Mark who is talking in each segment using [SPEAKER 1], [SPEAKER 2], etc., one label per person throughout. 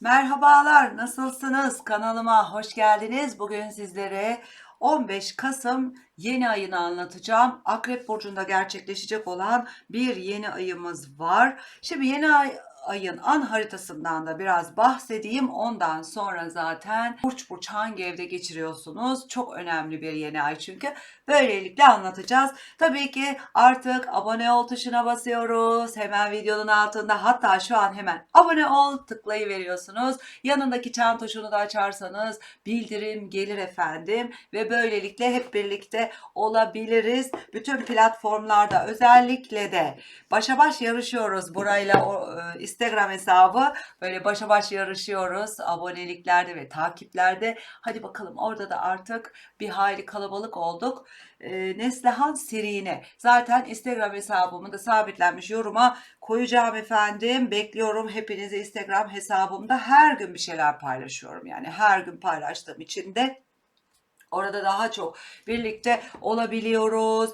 [SPEAKER 1] Merhabalar, nasılsınız? Kanalıma hoş geldiniz. Bugün sizlere 15 Kasım yeni ayını anlatacağım. Akrep Burcu'nda gerçekleşecek olan bir yeni ayımız var. Şimdi yeni ay ayın an haritasından da biraz bahsedeyim. Ondan sonra zaten burç burç hangi evde geçiriyorsunuz? Çok önemli bir yeni ay çünkü. Böylelikle anlatacağız. Tabii ki artık abone ol tuşuna basıyoruz. Hemen videonun altında hatta şu an hemen abone ol tıklayıveriyorsunuz. Yanındaki çan tuşunu da açarsanız bildirim gelir efendim ve böylelikle hep birlikte olabiliriz. Bütün platformlarda özellikle de başa baş yarışıyoruz burayla o, e, Instagram hesabı böyle başa baş yarışıyoruz aboneliklerde ve takiplerde. Hadi bakalım orada da artık bir hayli kalabalık olduk. E, Neslihan Serine zaten Instagram hesabımı da sabitlenmiş yoruma koyacağım efendim. Bekliyorum hepinizi Instagram hesabımda her gün bir şeyler paylaşıyorum. Yani her gün paylaştığım için de orada daha çok birlikte olabiliyoruz.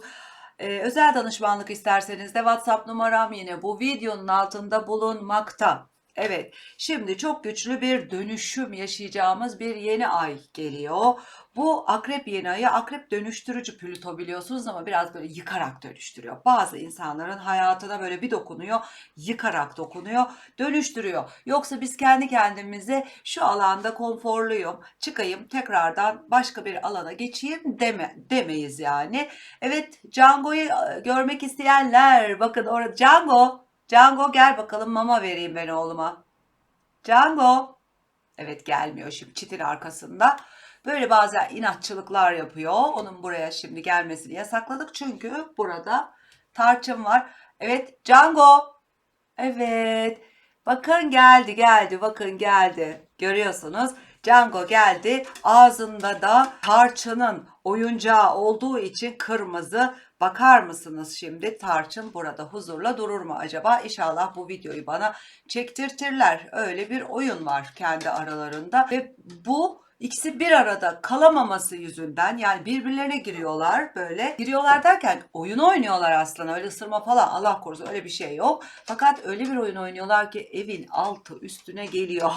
[SPEAKER 1] Ee, özel danışmanlık isterseniz de WhatsApp numaram yine bu videonun altında bulunmakta. Evet, şimdi çok güçlü bir dönüşüm yaşayacağımız bir yeni ay geliyor. Bu akrep yeni ayı akrep dönüştürücü Plüto biliyorsunuz ama biraz böyle yıkarak dönüştürüyor. Bazı insanların hayatına böyle bir dokunuyor, yıkarak dokunuyor, dönüştürüyor. Yoksa biz kendi kendimize şu alanda konforluyum, çıkayım tekrardan başka bir alana geçeyim deme, demeyiz yani. Evet, Django'yu e, görmek isteyenler bakın orada Django, Django gel bakalım mama vereyim ben oğluma. Django. Evet gelmiyor şimdi çitin arkasında. Böyle bazen inatçılıklar yapıyor. Onun buraya şimdi gelmesini yasakladık. Çünkü burada tarçın var. Evet Django. Evet. Bakın geldi geldi. Bakın geldi. Görüyorsunuz. Django geldi. Ağzında da tarçının oyuncağı olduğu için kırmızı. Bakar mısınız şimdi tarçın burada huzurla durur mu acaba? İnşallah bu videoyu bana çektirtirler. Öyle bir oyun var kendi aralarında ve bu İkisi bir arada kalamaması yüzünden yani birbirlerine giriyorlar böyle. Giriyorlar derken oyun oynuyorlar aslında öyle ısırma falan Allah korusun öyle bir şey yok. Fakat öyle bir oyun oynuyorlar ki evin altı üstüne geliyor.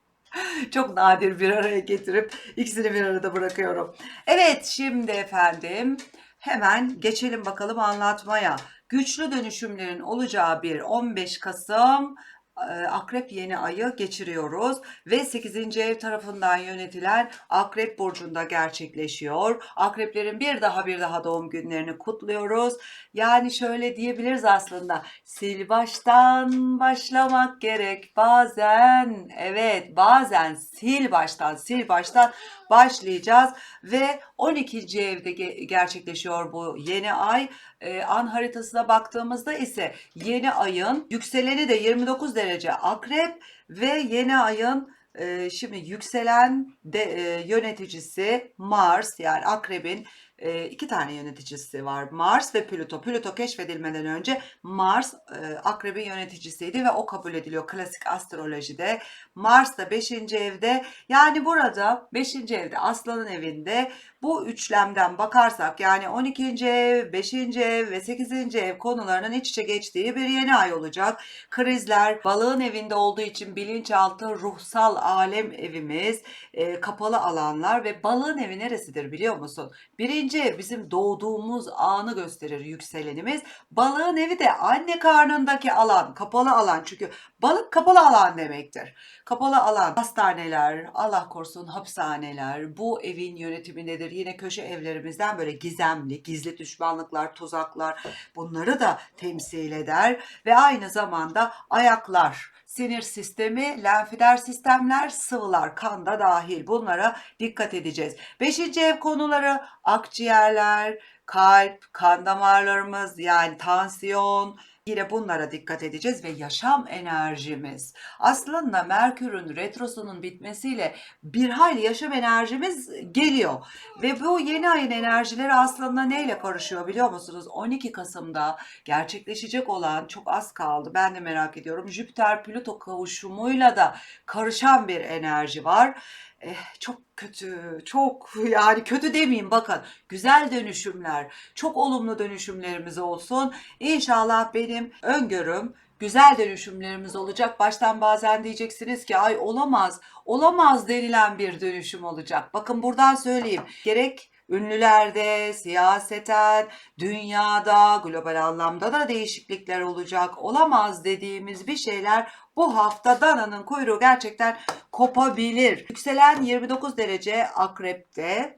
[SPEAKER 1] Çok nadir bir araya getirip ikisini bir arada bırakıyorum. Evet şimdi efendim hemen geçelim bakalım anlatmaya. Güçlü dönüşümlerin olacağı bir 15 Kasım e, Akrep yeni ayı geçiriyoruz ve 8. ev tarafından yönetilen Akrep burcunda gerçekleşiyor. Akreplerin bir daha bir daha doğum günlerini kutluyoruz. Yani şöyle diyebiliriz aslında. Sil baştan başlamak gerek bazen. Evet, bazen sil baştan, sil baştan başlayacağız ve 12. evde ge- gerçekleşiyor bu yeni ay. Ee, an haritasına baktığımızda ise yeni ayın yükseleni de 29 derece akrep ve yeni ayın e, şimdi yükselen de, e, yöneticisi Mars yani akrebin e, iki tane yöneticisi var. Mars ve Plüto. Plüto keşfedilmeden önce Mars e, akrebin yöneticisiydi ve o kabul ediliyor klasik astrolojide. Mars da 5. evde. Yani burada 5. evde Aslan'ın evinde bu üçlemden bakarsak yani 12. ev, 5. ev ve 8. ev konularının iç içe geçtiği bir yeni ay olacak. Krizler balığın evinde olduğu için bilinçaltı ruhsal alem evimiz, e, kapalı alanlar ve balığın evi neresidir biliyor musun? Birinci ev bizim doğduğumuz anı gösterir yükselenimiz. Balığın evi de anne karnındaki alan, kapalı alan çünkü balık kapalı alan demektir. Kapalı alan, hastaneler, Allah korusun hapishaneler bu evin yönetimindedir. Yine köşe evlerimizden böyle gizemli, gizli düşmanlıklar, tuzaklar bunları da temsil eder. Ve aynı zamanda ayaklar, sinir sistemi, lenfider sistemler, sıvılar, kan da dahil bunlara dikkat edeceğiz. Beşinci ev konuları akciğerler, kalp, kan damarlarımız yani tansiyon, Yine bunlara dikkat edeceğiz ve yaşam enerjimiz. Aslında Merkür'ün retrosunun bitmesiyle bir hayli yaşam enerjimiz geliyor. Ve bu yeni ayın enerjileri aslında neyle karışıyor biliyor musunuz? 12 Kasım'da gerçekleşecek olan çok az kaldı. Ben de merak ediyorum. Jüpiter Plüto kavuşumuyla da karışan bir enerji var. Eh, çok kötü, çok yani kötü demeyeyim bakın güzel dönüşümler, çok olumlu dönüşümlerimiz olsun. İnşallah benim öngörüm güzel dönüşümlerimiz olacak. Baştan bazen diyeceksiniz ki ay olamaz, olamaz denilen bir dönüşüm olacak. Bakın buradan söyleyeyim. Gerek ünlülerde, siyaseten, dünyada, global anlamda da değişiklikler olacak. Olamaz dediğimiz bir şeyler bu hafta dananın kuyruğu gerçekten kopabilir. Yükselen 29 derece akrepte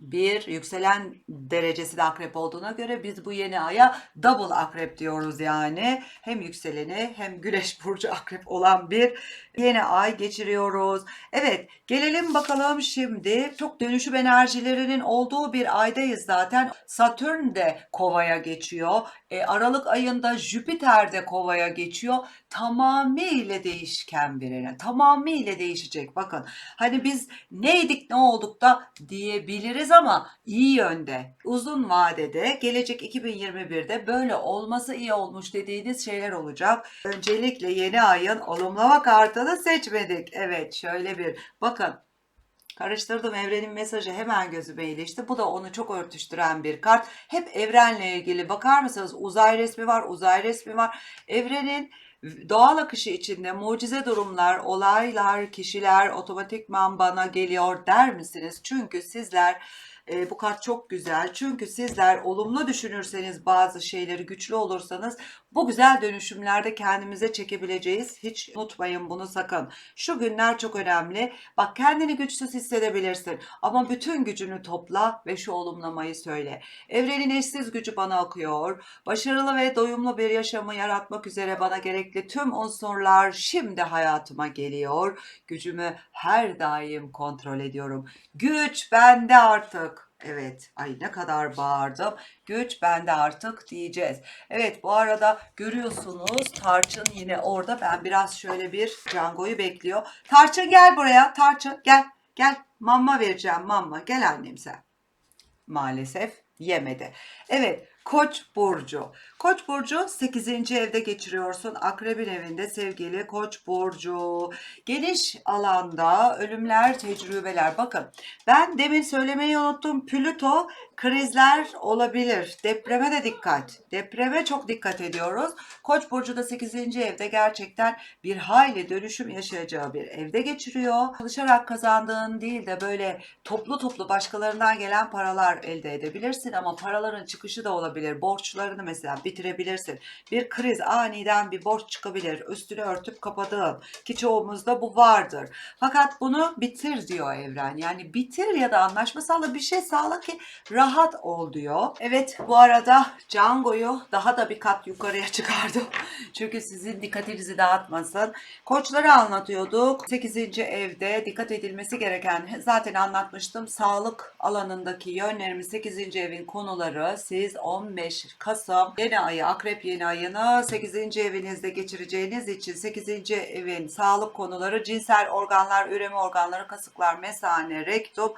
[SPEAKER 1] bir yükselen derecesi de akrep olduğuna göre biz bu yeni aya double akrep diyoruz yani. Hem yükseleni hem güneş burcu akrep olan bir yeni ay geçiriyoruz. Evet gelelim bakalım şimdi çok dönüşüm enerjilerinin olduğu bir aydayız zaten. Satürn de kovaya geçiyor. E, Aralık ayında Jüpiter de kovaya geçiyor. Tamamıyla değişken bir evren. Tamamıyla değişecek. Bakın hani biz neydik ne olduk da diyebiliriz ama iyi yönde. Uzun vadede gelecek 2021'de böyle olması iyi olmuş dediğiniz şeyler olacak. Öncelikle yeni ayın olumlama kartını seçmedik. Evet şöyle bir bakın Karıştırdım evrenin mesajı hemen gözüme ilişti. Bu da onu çok örtüştüren bir kart. Hep evrenle ilgili bakar mısınız? Uzay resmi var, uzay resmi var. Evrenin doğal akışı içinde mucize durumlar, olaylar, kişiler otomatikman bana geliyor der misiniz? Çünkü sizler e, bu kart çok güzel. Çünkü sizler olumlu düşünürseniz bazı şeyleri güçlü olursanız bu güzel dönüşümlerde kendimize çekebileceğiz. Hiç unutmayın bunu sakın. Şu günler çok önemli. Bak kendini güçsüz hissedebilirsin ama bütün gücünü topla ve şu olumlamayı söyle. Evrenin eşsiz gücü bana akıyor. Başarılı ve doyumlu bir yaşamı yaratmak üzere bana gerekli tüm unsurlar şimdi hayatıma geliyor. Gücümü her daim kontrol ediyorum. Güç bende artık. Evet, ay ne kadar bağırdım. Güç bende artık diyeceğiz. Evet, bu arada görüyorsunuz Tarçın yine orada. Ben biraz şöyle bir Cango'yu bekliyor. Tarçın gel buraya. Tarçın gel. Gel. Mamma vereceğim mamma. Gel annem sen. Maalesef yemedi. Evet, Koç burcu. Koç burcu 8. evde geçiriyorsun. Akrebin evinde sevgili Koç burcu. Geniş alanda ölümler, tecrübeler. Bakın ben demin söylemeyi unuttum. Plüto krizler olabilir. Depreme de dikkat. Depreme çok dikkat ediyoruz. Koç burcu da 8. evde gerçekten bir hayli dönüşüm yaşayacağı bir evde geçiriyor. Çalışarak kazandığın değil de böyle toplu toplu başkalarından gelen paralar elde edebilirsin ama paraların çıkışı da olabilir olabilir. Borçlarını mesela bitirebilirsin. Bir kriz aniden bir borç çıkabilir. Üstünü örtüp kapadığın ki çoğumuzda bu vardır. Fakat bunu bitir diyor evren. Yani bitir ya da anlaşma sağla bir şey sağla ki rahat ol diyor. Evet bu arada Django'yu daha da bir kat yukarıya çıkardım. Çünkü sizin dikkatinizi dağıtmasın. Koçları anlatıyorduk. 8. evde dikkat edilmesi gereken zaten anlatmıştım. Sağlık alanındaki yönlerimiz 8. evin konuları siz 15 Kasım yeni ayı akrep yeni ayını 8. evinizde geçireceğiniz için 8. evin sağlık konuları cinsel organlar, üreme organları, kasıklar, mesane, rektum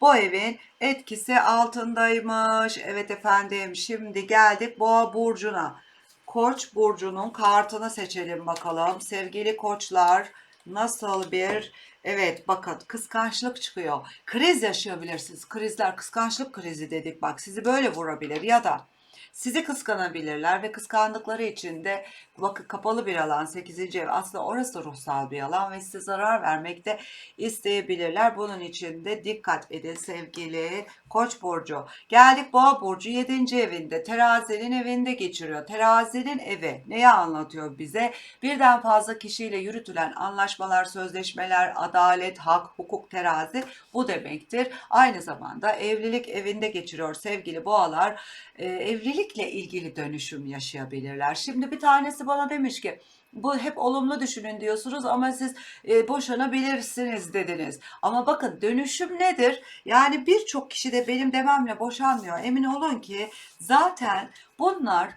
[SPEAKER 1] bu evin etkisi altındaymış. Evet efendim şimdi geldik boğa burcuna. Koç burcunun kartını seçelim bakalım. Sevgili koçlar nasıl bir Evet bakın kıskançlık çıkıyor. Kriz yaşayabilirsiniz. Krizler kıskançlık krizi dedik bak sizi böyle vurabilir ya da sizi kıskanabilirler ve kıskandıkları için de bakın kapalı bir alan 8. ev aslında orası ruhsal bir alan ve size zarar vermek de isteyebilirler. Bunun için de dikkat edin sevgili Koç burcu. Geldik Boğa burcu 7. evinde. Terazinin evinde geçiriyor. Terazinin evi neyi anlatıyor bize? Birden fazla kişiyle yürütülen anlaşmalar, sözleşmeler, adalet, hak, hukuk, terazi bu demektir. Aynı zamanda evlilik evinde geçiriyor sevgili boğalar. Ee, evlilikle ilgili dönüşüm yaşayabilirler. Şimdi bir tanesi bana demiş ki bu hep olumlu düşünün diyorsunuz ama siz e, boşanabilirsiniz dediniz. Ama bakın dönüşüm nedir? Yani birçok kişi de benim dememle boşanmıyor. Emin olun ki zaten bunlar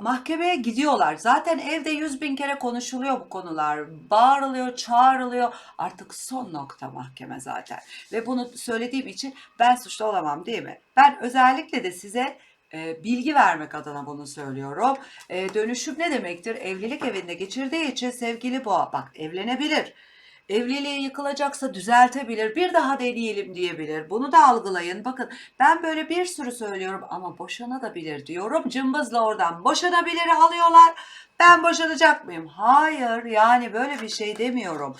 [SPEAKER 1] mahkemeye gidiyorlar. Zaten evde yüz bin kere konuşuluyor bu konular. Bağırılıyor, çağrılıyor. Artık son nokta mahkeme zaten. Ve bunu söylediğim için ben suçlu olamam değil mi? Ben özellikle de size e, bilgi vermek adına bunu söylüyorum. E, dönüşüm ne demektir? Evlilik evinde geçirdiği için sevgili boğa bak evlenebilir. Evliliği yıkılacaksa düzeltebilir, bir daha deneyelim diyebilir. Bunu da algılayın. Bakın ben böyle bir sürü söylüyorum ama boşanabilir diyorum. Cımbızla oradan boşanabilir alıyorlar. Ben boşanacak mıyım? Hayır yani böyle bir şey demiyorum.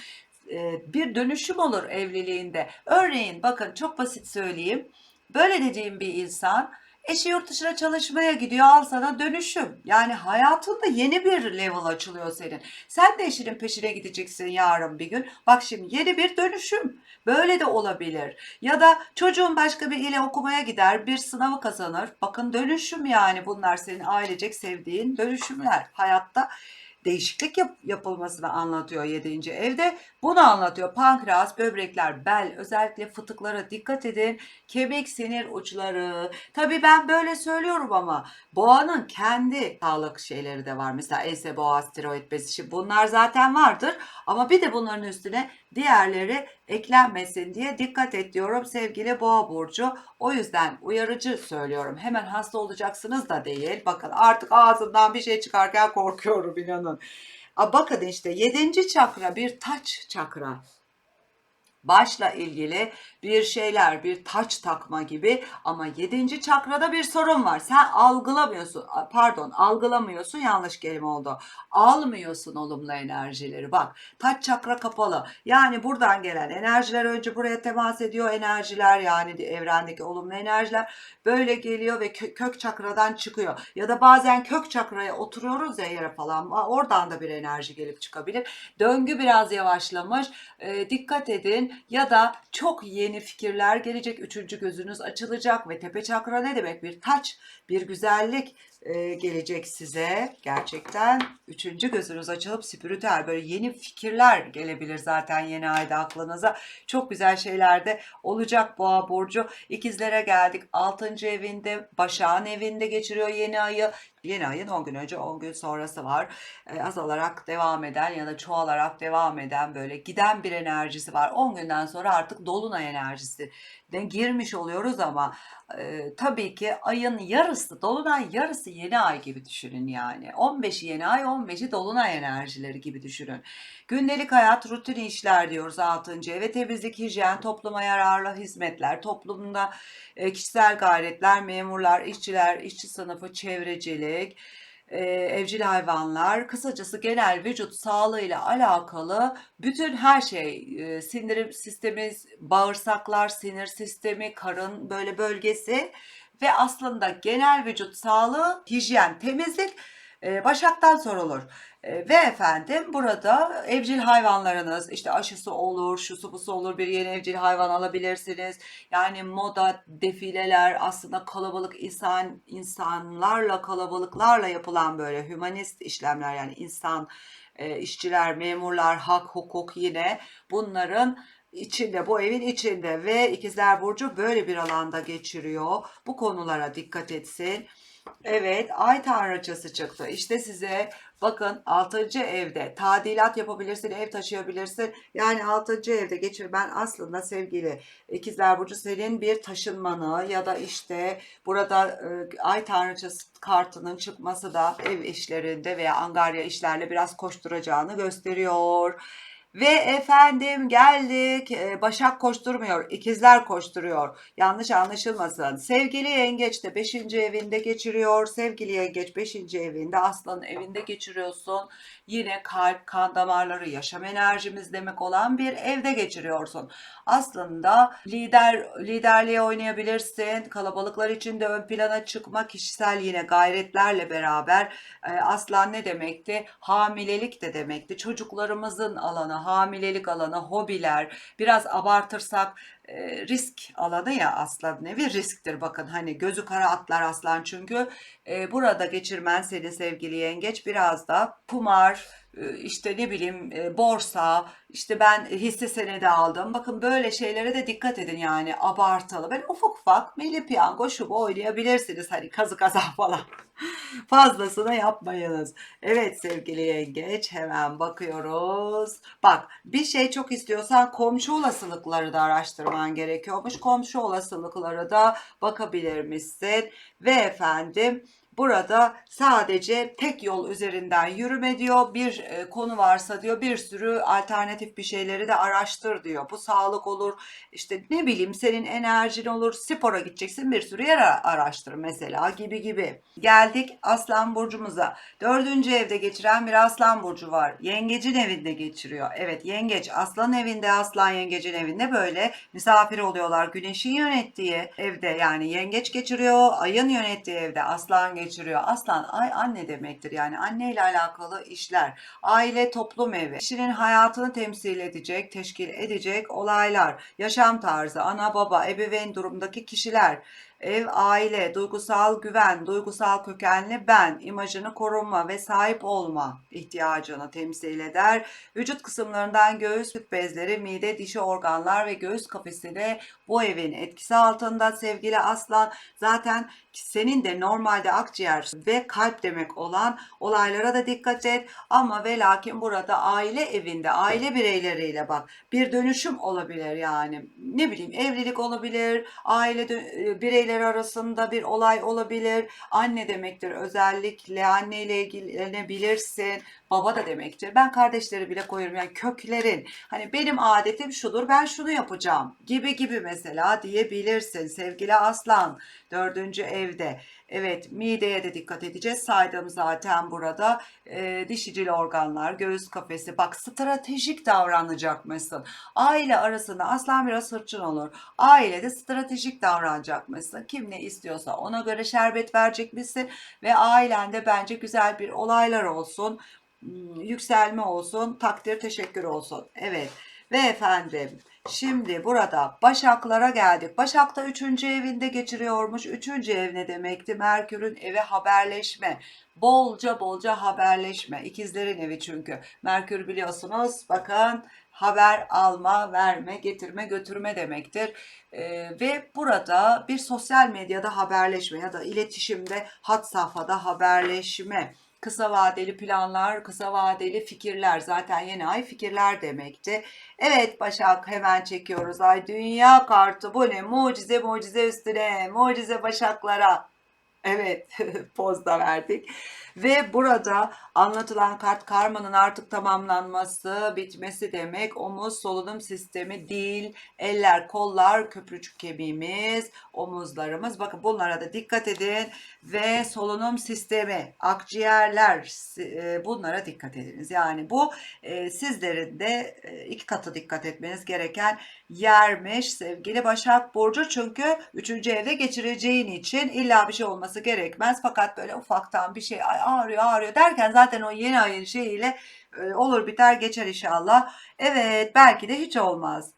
[SPEAKER 1] Ee, bir dönüşüm olur evliliğinde. Örneğin bakın çok basit söyleyeyim. Böyle dediğim bir insan eşi yurt dışına çalışmaya gidiyor al sana dönüşüm. Yani hayatında yeni bir level açılıyor senin. Sen de eşinin peşine gideceksin yarın bir gün. Bak şimdi yeni bir dönüşüm. Böyle de olabilir. Ya da çocuğun başka bir ile okumaya gider, bir sınavı kazanır. Bakın dönüşüm yani bunlar senin ailecek sevdiğin dönüşümler. Hayatta değişiklik yap- yapılmasını anlatıyor 7. evde. Bunu anlatıyor. Pankreas, böbrekler, bel, özellikle fıtıklara dikkat edin. Kemik, sinir uçları. Tabii ben böyle söylüyorum ama boğanın kendi sağlık şeyleri de var. Mesela ense boğaz, tiroid bezi. Bunlar zaten vardır. Ama bir de bunların üstüne diğerleri eklenmesin diye dikkat et diyorum sevgili boğa burcu. O yüzden uyarıcı söylüyorum. Hemen hasta olacaksınız da değil. Bakın artık ağzımdan bir şey çıkarken korkuyorum inanın. Bakın işte 7. çakra bir taç çakra başla ilgili bir şeyler, bir taç takma gibi ama 7. çakrada bir sorun var. Sen algılamıyorsun, pardon algılamıyorsun yanlış kelime oldu. Almıyorsun olumlu enerjileri. Bak taç çakra kapalı. Yani buradan gelen enerjiler önce buraya temas ediyor. Enerjiler yani evrendeki olumlu enerjiler böyle geliyor ve kö- kök çakradan çıkıyor. Ya da bazen kök çakraya oturuyoruz ya yere falan. Oradan da bir enerji gelip çıkabilir. Döngü biraz yavaşlamış. Ee, dikkat edin ya da çok yeni fikirler gelecek. Üçüncü gözünüz açılacak ve tepe çakra ne demek? Bir taç, bir güzellik e, gelecek size. Gerçekten üçüncü gözünüz açılıp spiritüel böyle yeni fikirler gelebilir zaten yeni ayda aklınıza. Çok güzel şeyler de olacak boğa burcu. İkizlere geldik. Altıncı evinde, Başak'ın evinde geçiriyor yeni ayı. Yeni ayın 10 gün önce 10 gün sonrası var. E, azalarak devam eden ya da çoğalarak devam eden böyle giden bir enerjisi var. 10 günden sonra artık dolunay enerjisi de girmiş oluyoruz ama e, tabii ki ayın yarısı, dolunay yarısı yeni ay gibi düşünün yani. 15'i yeni ay, 15'i dolunay enerjileri gibi düşünün. Gündelik hayat, rutin işler diyoruz 6. eve. Temizlik, hijyen, topluma yararlı hizmetler, toplumda e, kişisel gayretler, memurlar, işçiler, işçi sınıfı, çevrecilik, e, evcil hayvanlar, kısacası genel vücut sağlığıyla alakalı bütün her şey, e, sindirim sistemi, bağırsaklar, sinir sistemi, karın böyle bölgesi ve aslında genel vücut sağlığı, hijyen, temizlik e, Başak'tan sorulur. E, ve efendim burada evcil hayvanlarınız işte aşısı olur, şusu busu olur bir yeni evcil hayvan alabilirsiniz. Yani moda, defileler aslında kalabalık insan insanlarla kalabalıklarla yapılan böyle hümanist işlemler yani insan e, işçiler, memurlar, hak, hukuk yine bunların içinde bu evin içinde ve ikizler burcu böyle bir alanda geçiriyor. Bu konulara dikkat etsin. Evet, ay tanrıçası çıktı. İşte size bakın 6. evde tadilat yapabilirsin, ev taşıyabilirsin. Yani 6. evde geçir. Ben aslında sevgili ikizler burcu senin bir taşınmanı ya da işte burada e, ay tanrıçası kartının çıkması da ev işlerinde veya angarya işlerle biraz koşturacağını gösteriyor. Ve efendim geldik. Ee, Başak koşturmuyor. ikizler koşturuyor. Yanlış anlaşılmasın. Sevgili yengeç de 5. evinde geçiriyor. Sevgili yengeç 5. evinde aslanın evinde geçiriyorsun. Yine kalp, kan damarları, yaşam enerjimiz demek olan bir evde geçiriyorsun. Aslında lider liderliğe oynayabilirsin. Kalabalıklar içinde ön plana çıkma kişisel yine gayretlerle beraber e, aslan ne demekti? Hamilelik de demekti. Çocuklarımızın alanı, hamilelik alanı, hobiler, biraz abartırsak e, risk alanı ya aslan nevi risktir. Bakın hani gözü kara atlar aslan çünkü e, burada geçirmen seni sevgili yengeç biraz da kumar işte ne bileyim e, borsa işte ben hisse senedi aldım. Bakın böyle şeylere de dikkat edin yani abartılı. Ben ufak ufak milli piyango şu bu oynayabilirsiniz. Hani kazı kaza falan. Fazlasını yapmayınız. Evet sevgili yengeç hemen bakıyoruz. Bak bir şey çok istiyorsan komşu olasılıkları da araştırman gerekiyormuş. Komşu olasılıkları da bakabilir misin? Ve efendim burada sadece tek yol üzerinden yürüme diyor. Bir e, konu varsa diyor bir sürü alternatif bir şeyleri de araştır diyor. Bu sağlık olur, işte ne bileyim senin enerjin olur, spora gideceksin bir sürü yer ara- araştır mesela gibi gibi. Geldik Aslan Burcumuza. Dördüncü evde geçiren bir Aslan Burcu var. Yengecin evinde geçiriyor. Evet yengeç Aslan evinde, Aslan yengecin evinde böyle misafir oluyorlar. Güneşin yönettiği evde yani yengeç geçiriyor, ayın yönettiği evde aslan geçiriyor. Aslan ay anne demektir. Yani anneyle alakalı işler, aile toplum evi, kişinin hayatını temsil edecek, teşkil edecek olaylar, yaşam tarzı, ana baba, ebeveyn durumdaki kişiler, Ev, aile, duygusal güven, duygusal kökenli ben, imajını korunma ve sahip olma ihtiyacını temsil eder. Vücut kısımlarından göğüs, süt bezleri, mide, dişi organlar ve göğüs kafesi de bu evin etkisi altında sevgili aslan. Zaten senin de normalde akciğer ve kalp demek olan olaylara da dikkat et. Ama ve lakin burada aile evinde, aile bireyleriyle bak bir dönüşüm olabilir yani. Ne bileyim evlilik olabilir, aile e, bireyleri arasında bir olay olabilir. Anne demektir özellikle anneyle ilgilenebilirsin. Baba da demektir. Ben kardeşleri bile koyuyorum yani köklerin. Hani benim adetim şudur ben şunu yapacağım gibi gibi mesela diyebilirsin sevgili aslan. Dördüncü evde. Evet mideye de dikkat edeceğiz. Saydım zaten burada. E, dişicil organlar, göğüs kafesi. Bak stratejik davranacak mısın? Aile arasında aslan biraz hırçın olur. Ailede stratejik davranacak mısın? Kim ne istiyorsa ona göre şerbet verecek misin? Ve ailende bence güzel bir olaylar olsun. Hmm, Yükselme olsun. Takdir teşekkür olsun. Evet. Ve efendim Şimdi burada Başaklara geldik. Başak da 3. evinde geçiriyormuş. 3. ev ne demekti? Merkür'ün evi haberleşme. Bolca bolca haberleşme. İkizlerin evi çünkü. Merkür biliyorsunuz bakın haber alma, verme, getirme, götürme demektir. Ee, ve burada bir sosyal medyada haberleşme ya da iletişimde hat safhada haberleşme. Kısa vadeli planlar, kısa vadeli fikirler. Zaten yeni ay fikirler demekti. Evet Başak hemen çekiyoruz. Ay dünya kartı bu ne? Mucize mucize üstüne. Mucize Başaklara. Evet poz da verdik. Ve burada anlatılan kart karmanın artık tamamlanması, bitmesi demek. Omuz, solunum sistemi, dil, eller, kollar, köprücük kemiğimiz, omuzlarımız. Bakın bunlara da dikkat edin. Ve solunum sistemi, akciğerler e, bunlara dikkat ediniz. Yani bu e, sizlerin de e, iki katı dikkat etmeniz gereken yermiş sevgili Başak Burcu. Çünkü üçüncü evde geçireceğin için illa bir şey olması gerekmez. Fakat böyle ufaktan bir şey "Ay, ağrıyor ağrıyor derken zaten o yeni ayın şeyiyle e, olur biter geçer inşallah. Evet belki de hiç olmaz.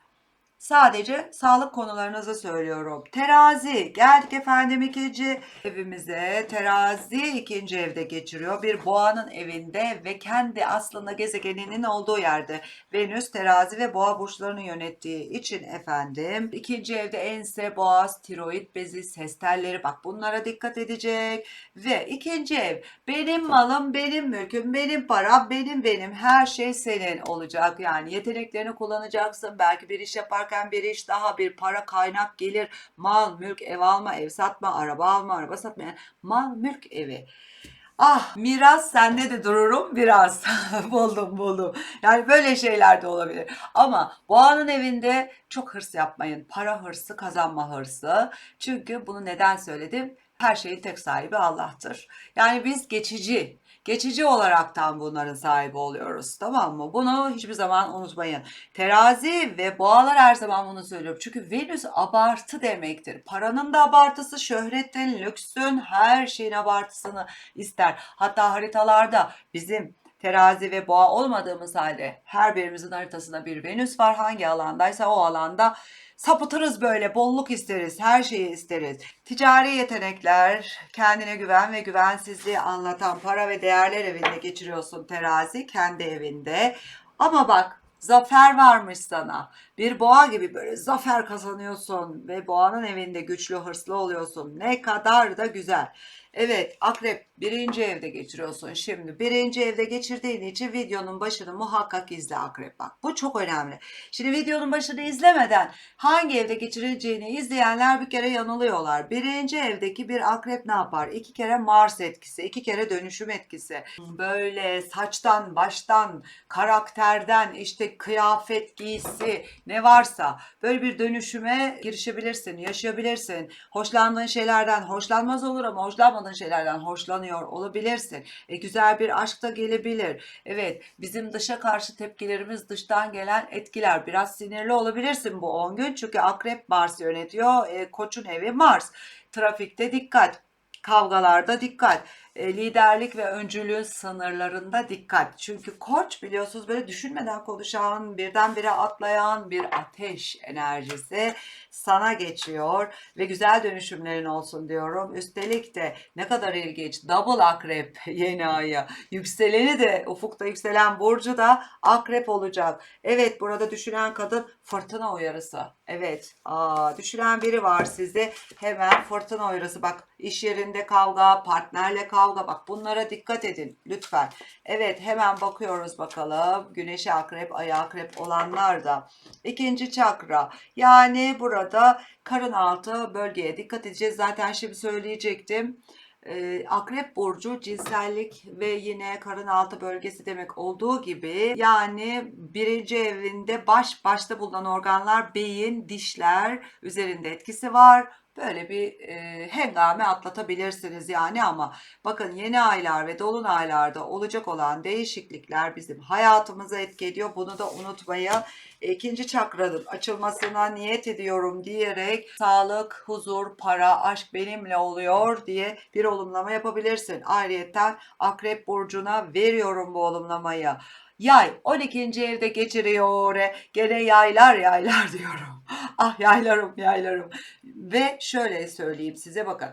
[SPEAKER 1] Sadece sağlık konularınızı söylüyorum. Terazi. Geldik efendim ikinci evimize. Terazi ikinci evde geçiriyor. Bir boğanın evinde ve kendi aslında gezegeninin olduğu yerde. Venüs, terazi ve boğa burçlarını yönettiği için efendim. ikinci evde ense, boğaz, tiroid bezi, ses telleri. Bak bunlara dikkat edecek. Ve ikinci ev. Benim malım, benim mülküm, benim param, benim benim. Her şey senin olacak. Yani yeteneklerini kullanacaksın. Belki bir iş yaparken bir iş daha bir para kaynak gelir. Mal, mülk, ev alma, ev satma, araba alma, araba satma. Yani mal, mülk evi. Ah miras sende de dururum biraz. buldum buldum. Yani böyle şeyler de olabilir. Ama boğanın evinde çok hırs yapmayın. Para hırsı, kazanma hırsı. Çünkü bunu neden söyledim? Her şeyin tek sahibi Allah'tır. Yani biz geçici, geçici olaraktan bunların sahibi oluyoruz. Tamam mı? Bunu hiçbir zaman unutmayın. Terazi ve boğalar her zaman bunu söylüyorum. Çünkü Venüs abartı demektir. Paranın da abartısı, şöhretin, lüksün, her şeyin abartısını ister. Hatta haritalarda bizim terazi ve boğa olmadığımız halde her birimizin haritasında bir Venüs var. Hangi alandaysa o alanda sapıtırız böyle, bolluk isteriz, her şeyi isteriz. Ticari yetenekler, kendine güven ve güvensizliği anlatan para ve değerler evinde geçiriyorsun terazi, kendi evinde. Ama bak zafer varmış sana. Bir boğa gibi böyle zafer kazanıyorsun ve boğanın evinde güçlü hırslı oluyorsun. Ne kadar da güzel. Evet akrep birinci evde geçiriyorsun şimdi. Birinci evde geçirdiğin için videonun başını muhakkak izle akrep bak. Bu çok önemli. Şimdi videonun başını izlemeden hangi evde geçireceğini izleyenler bir kere yanılıyorlar. Birinci evdeki bir akrep ne yapar? İki kere Mars etkisi, iki kere dönüşüm etkisi. Böyle saçtan, baştan, karakterden, işte kıyafet, giysi ne varsa böyle bir dönüşüme girişebilirsin, yaşayabilirsin. Hoşlandığın şeylerden hoşlanmaz olur ama hoşlanmadığın şeylerden hoşlanıyor olabilirsin. E, güzel bir aşk da gelebilir. Evet, bizim dışa karşı tepkilerimiz dıştan gelen etkiler. Biraz sinirli olabilirsin bu 10 gün çünkü Akrep Mars yönetiyor. E, Koç'un evi Mars. Trafikte dikkat. Kavgalarda dikkat. E, liderlik ve öncülüğün sınırlarında dikkat. Çünkü koç biliyorsunuz böyle düşünmeden konuşan, birdenbire atlayan bir ateş enerjisi sana geçiyor ve güzel dönüşümlerin olsun diyorum. Üstelik de ne kadar ilginç double akrep yeni ayı. Yükseleni de ufukta yükselen burcu da akrep olacak. Evet burada düşünen kadın fırtına uyarısı. Evet aa, düşünen biri var sizde hemen fırtına uyarısı. Bak iş yerinde kavga, partnerle kavga bak bunlara dikkat edin lütfen. Evet hemen bakıyoruz bakalım. Güneşi akrep, ayı akrep olanlar da. İkinci çakra yani burada karın altı bölgeye dikkat edeceğiz. Zaten şimdi söyleyecektim. Ee, Akrep burcu cinsellik ve yine karın altı bölgesi demek olduğu gibi yani birinci evinde baş başta bulunan organlar beyin, dişler üzerinde etkisi var. Böyle bir e, hengame atlatabilirsiniz yani ama bakın yeni aylar ve dolunaylarda olacak olan değişiklikler bizim hayatımıza etki ediyor. Bunu da unutmayın. İkinci çakranın açılmasına niyet ediyorum diyerek sağlık, huzur, para, aşk benimle oluyor diye bir olumlama yapabilirsin. Ayrıyeten Akrep Burcu'na veriyorum bu olumlamayı. Yay 12. evde geçiriyor. Gene yaylar yaylar diyorum. Ah yaylarım yaylarım. Ve şöyle söyleyeyim size bakın.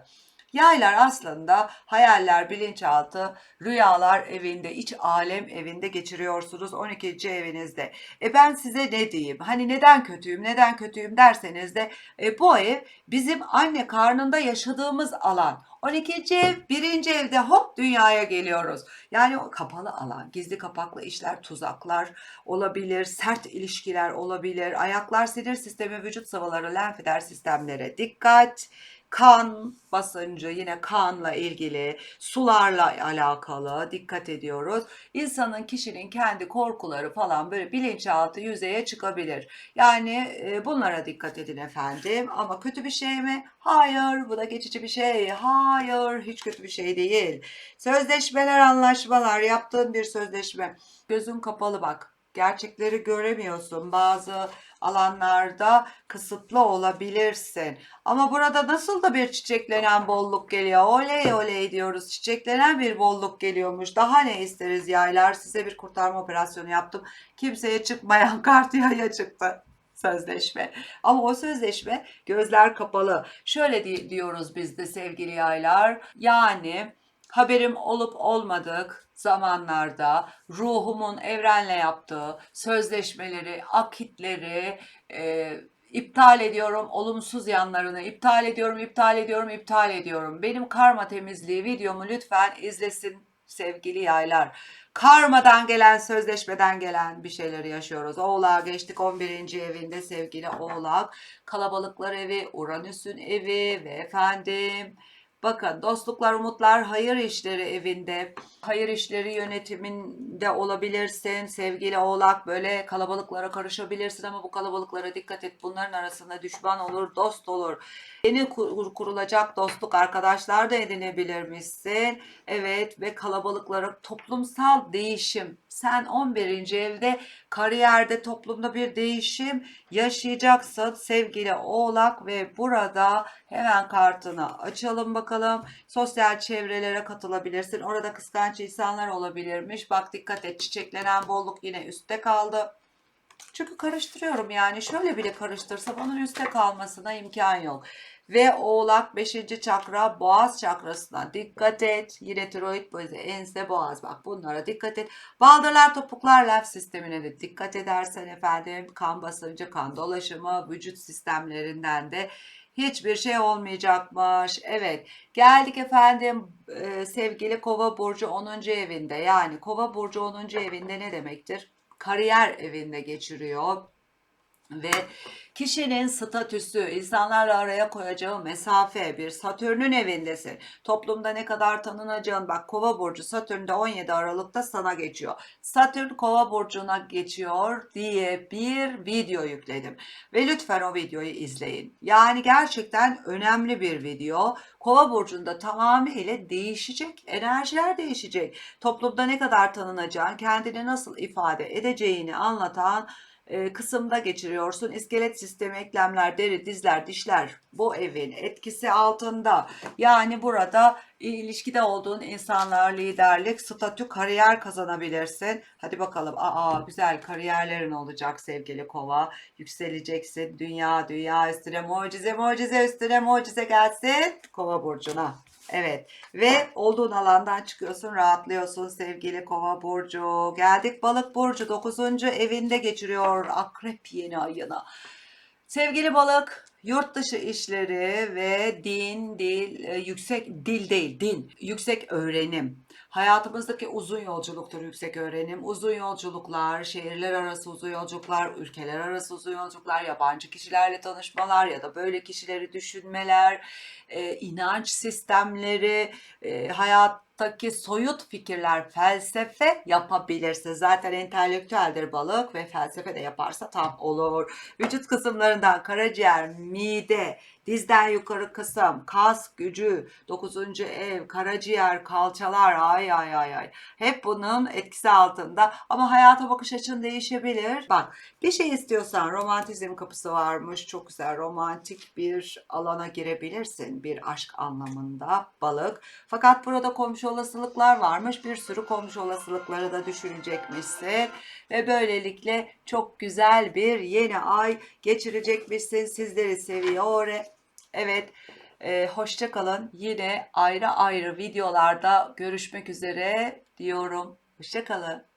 [SPEAKER 1] Yaylar aslında hayaller, bilinçaltı, rüyalar evinde, iç alem evinde geçiriyorsunuz 12. evinizde. E ben size ne diyeyim? Hani neden kötüyüm, neden kötüyüm derseniz de e, bu ev bizim anne karnında yaşadığımız alan. 12. ev, 1. evde hop dünyaya geliyoruz. Yani o kapalı alan, gizli kapaklı işler, tuzaklar olabilir, sert ilişkiler olabilir, ayaklar sinir sistemi, vücut sıvıları, lenfeder sistemlere dikkat kan basıncı yine kanla ilgili sularla alakalı dikkat ediyoruz. İnsanın kişinin kendi korkuları falan böyle bilinçaltı yüzeye çıkabilir. Yani e, bunlara dikkat edin efendim. Ama kötü bir şey mi? Hayır. Bu da geçici bir şey. Hayır. Hiç kötü bir şey değil. Sözleşmeler, anlaşmalar, yaptığın bir sözleşme. Gözün kapalı bak. Gerçekleri göremiyorsun. Bazı alanlarda kısıtlı olabilirsin. Ama burada nasıl da bir çiçeklenen bolluk geliyor. Oley oley diyoruz. Çiçeklenen bir bolluk geliyormuş. Daha ne isteriz yaylar? Size bir kurtarma operasyonu yaptım. Kimseye çıkmayan kart yaya çıktı sözleşme. Ama o sözleşme gözler kapalı. Şöyle di- diyoruz biz de sevgili yaylar. Yani haberim olup olmadık zamanlarda ruhumun evrenle yaptığı sözleşmeleri, akitleri e, iptal ediyorum, olumsuz yanlarını iptal ediyorum, iptal ediyorum, iptal ediyorum. Benim karma temizliği videomu lütfen izlesin sevgili yaylar. Karmadan gelen, sözleşmeden gelen bir şeyleri yaşıyoruz. Oğlağa geçtik 11. evinde sevgili Oğlak. Kalabalıklar evi, Uranüs'ün evi ve efendim Bakın dostluklar, umutlar, hayır işleri evinde, hayır işleri yönetiminde olabilirsin. Sevgili oğlak böyle kalabalıklara karışabilirsin ama bu kalabalıklara dikkat et. Bunların arasında düşman olur, dost olur. Yeni kur- kurulacak dostluk arkadaşlar da edinebilirmişsin. Evet ve kalabalıklara toplumsal değişim. Sen 11. evde kariyerde toplumda bir değişim yaşayacaksın sevgili oğlak ve burada hemen kartını açalım bakalım. Sosyal çevrelere katılabilirsin. Orada kıskanç insanlar olabilirmiş. Bak dikkat et çiçeklenen bolluk yine üstte kaldı. Çünkü karıştırıyorum yani şöyle bile karıştırsam onun üstte kalmasına imkan yok. Ve oğlak 5. çakra boğaz çakrasına dikkat et. Yine tiroid boğazı ense boğaz bak bunlara dikkat et. Baldırlar topuklar lenf sistemine de dikkat edersen efendim kan basıncı kan dolaşımı vücut sistemlerinden de hiçbir şey olmayacakmış. Evet geldik efendim e, sevgili kova burcu 10. evinde yani kova burcu 10. evinde ne demektir? Kariyer evinde geçiriyor ve kişinin statüsü, insanlarla araya koyacağı mesafe, bir Satürn'ün evindesin. Toplumda ne kadar tanınacağın, bak Kova burcu Satürn'de 17 Aralık'ta sana geçiyor. Satürn Kova burcuna geçiyor diye bir video yükledim ve lütfen o videoyu izleyin. Yani gerçekten önemli bir video. Kova burcunda tamamıyla değişecek, enerjiler değişecek. Toplumda ne kadar tanınacağın, kendini nasıl ifade edeceğini anlatan e, kısımda geçiriyorsun. İskelet sistemi, eklemler, deri, dizler, dişler bu evin etkisi altında. Yani burada ilişkide olduğun insanlar, liderlik, statü, kariyer kazanabilirsin. Hadi bakalım. Aa güzel kariyerlerin olacak sevgili kova. Yükseleceksin. Dünya, dünya üstüne mucize, mucize üstüne mucize gelsin. Kova burcuna. Evet ve olduğun alandan çıkıyorsun rahatlıyorsun sevgili kova burcu. Geldik balık burcu 9. evinde geçiriyor akrep yeni ayına. Sevgili balık yurt dışı işleri ve din, dil, e, yüksek dil değil din, yüksek öğrenim. Hayatımızdaki uzun yolculuktur yüksek öğrenim. Uzun yolculuklar, şehirler arası uzun yolculuklar, ülkeler arası uzun yolculuklar, yabancı kişilerle tanışmalar ya da böyle kişileri düşünmeler, e, inanç sistemleri, e, hayattaki soyut fikirler, felsefe yapabilirse zaten entelektüeldir balık ve felsefe de yaparsa tam olur. Vücut kısımlarından karaciğer, mide, dizden yukarı kısım, kas gücü, 9. ev, karaciğer, kalçalar ay ay ay ay. Hep bunun etkisi altında ama hayata bakış açın değişebilir. Bak bir şey istiyorsan romantizm kapısı varmış. Çok güzel romantik bir alana girebilirsin. Bir aşk anlamında balık. Fakat burada komşu olasılıklar varmış. Bir sürü komşu olasılıkları da düşünecekmişsin. Ve böylelikle çok güzel bir yeni ay geçirecekmişsin. Sizleri seviyor. Evet. E, hoşça kalın. Yine ayrı ayrı videolarda görüşmek üzere diyorum. Hoşça kalın.